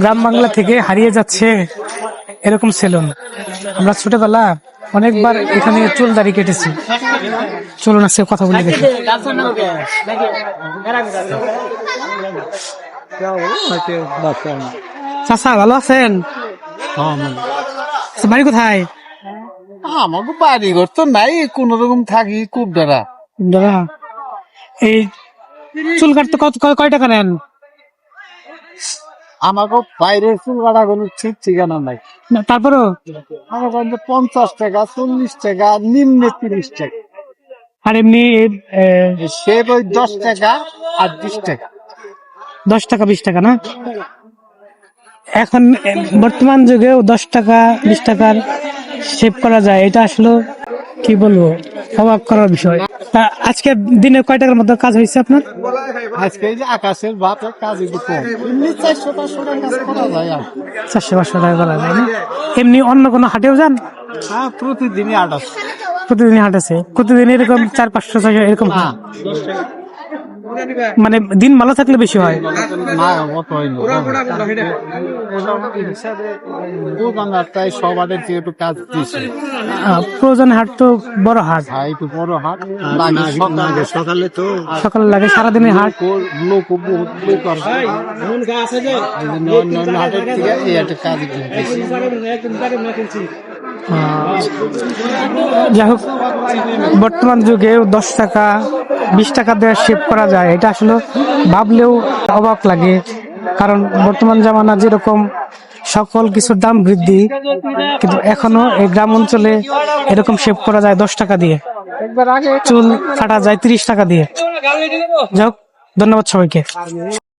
গ্রাম বাংলা থেকে হারিয়ে যাচ্ছে এরকম সেলুন। আমরা ছোটবেলা অনেকবার এখানে চুল দাড়ি কেটেছি। চলুন আজকে কথা বলে দেখি। চাচা ভালো আছেন? আচ্ছা, বাড়ি কোথায়? আমাকে বাড়ি ঘর তো নাই কোন রকম থাকি খুব দ্বারা দাদা এই চুল কাটতে কত কয় টাকা নেন? আমাকে বাইরে চুল কাটা কোনো ঠিক ঠিকানা নাই। না, তারপরেও? আমার কাছে পঞ্চাশ টাকা চল্লিশ টাকা নিম্নে তিরিশ টাকা। আর এমনি সে ওই দশ টাকা আর বিশ টাকা। দশ টাকা বিশ টাকা না? এখন বর্তমান যুগেও দশ টাকা বিশ টাকার সেভ করা যায়। এটা আসলে কি বলব? অবাক করার বিষয়। আজকে দিনে কয় টাকার মতো কাজ হয়েছে আপনার? আজকে এই যে আকাশের ভাতের কাজ একটু কম। এমনি চারশো পাঁচশো টাকা কাজ করা যায় আর। চারশো পাঁচশো টাকা করা যায় এমনি অন্য কোনো হাটেও যান? হ্যাঁ প্রতিদিনই আটাশ প্রতিদিনই হাটেছে প্রতিদিন এরকম চার পাঁচশো ছয়শো এরকম? হয়। মানে দিন ভালো থাকলে বেশি হয়। না অত দোকানদারটাই একটু কাজ প্রয়োজন হাট তো বড় হাট। হ্যাঁ একটু বড় হাট। লাগে সকালে। তো। সকালে লাগে সারাদিনের হাট। লোক বহুত লোক আসে। অন্য অন্য হাটের থেকে এই হাটের কাজ যাই হোক বর্তমান যুগে দশ টাকা বিশ টাকা দিয়ে সেভ করা যায় এটা আসলে ভাবলেও অবাক লাগে। কারণ বর্তমান জামানা যেরকম সকল কিছুর দাম বৃদ্ধি কিন্তু এখনও এই গ্রাম অঞ্চলে এরকম সেভ করা যায় দশ টাকা দিয়ে। চুল কাটা যায় তিরিশ টাকা দিয়ে। যাই হোক ধন্যবাদ সবাইকে।